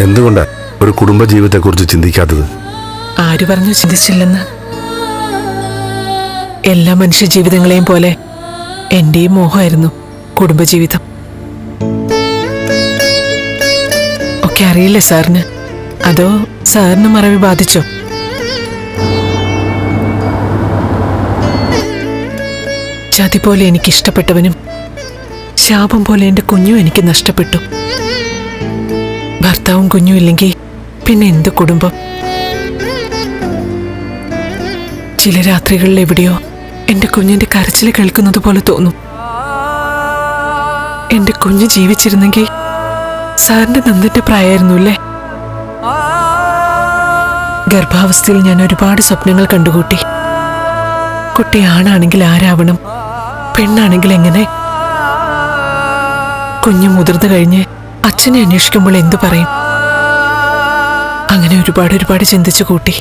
എന്തുകൊണ്ടാ ഒരു കുടുംബ ജീവിതത്തെക്കുറിച്ച് ചിന്തിക്കാത്തത്? ആര് പറഞ്ഞു ചിന്തിച്ചില്ലെന്ന്? എല്ലാ മനുഷ്യ ജീവിതങ്ങളെയും പോലെ എന്റെയും മോഹമായിരുന്നു കുടുംബജീവിതം ഒക്കെ അറിയില്ലേ സാറിന്? അതോ സാറിന് മറവി ബാധിച്ചോ? ചതി പോലെ എനിക്കിഷ്ടപ്പെട്ടവനും ശാപം പോലെ എന്റെ കുഞ്ഞും എനിക്ക് നഷ്ടപ്പെട്ടു. ഭർത്താവും കുഞ്ഞും ഇല്ലെങ്കിൽ പിന്നെ എന്ത് കുടുംബം? ചില രാത്രികളിൽ എവിടെയോ എന്റെ കുഞ്ഞിന്റെ കരച്ചിൽ കേൾക്കുന്നത് പോലെ തോന്നും. എന്റെ കുഞ്ഞ് ജീവിച്ചിരുന്നെങ്കിൽ സാറിന്റെ നന്ദിന്റെ പ്രായമായിരുന്നു അല്ലേ ഗർഭാവസ്ഥയിൽ ഞാൻ ഒരുപാട് സ്വപ്നങ്ങൾ കണ്ടുകൂട്ടി. കുട്ടി ആണാണെങ്കിൽ ആരാവണം പെണ്ണാണെങ്കിൽ എങ്ങനെ? കുഞ്ഞ് മുതിർന്നു കഴിഞ്ഞ് അച്ഛനെ അന്വേഷിക്കുമ്പോൾ എന്തു പറയും? അങ്ങനെ ഒരുപാട് ഒരുപാട് ചിന്തിച്ചു കൂട്ടി.